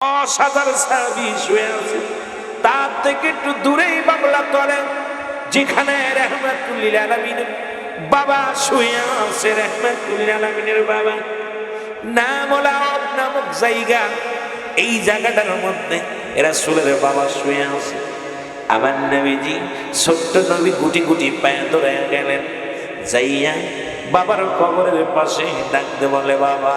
অসাধারণ সাহাবি শুয়ে আছে। তার থেকে একটু দূরেই বাংলা তলে, যেখানে রহমাতুল্লিল আলমিনের বাবা শুয়ে আছে, রহমাতুল্লিল আলমিনের বাবা। নাম ওলাব নামক জায়গা। এই জায়গাটার মধ্যে এরা সুলের বাবা শুয়ে আছে। আমার নবীজি ছোট্ট নবী গুটি গুটি পায়ে ধরে গেলেন। যাইয়া বাবার কবরের পাশে ডাকতে বলে, বাবা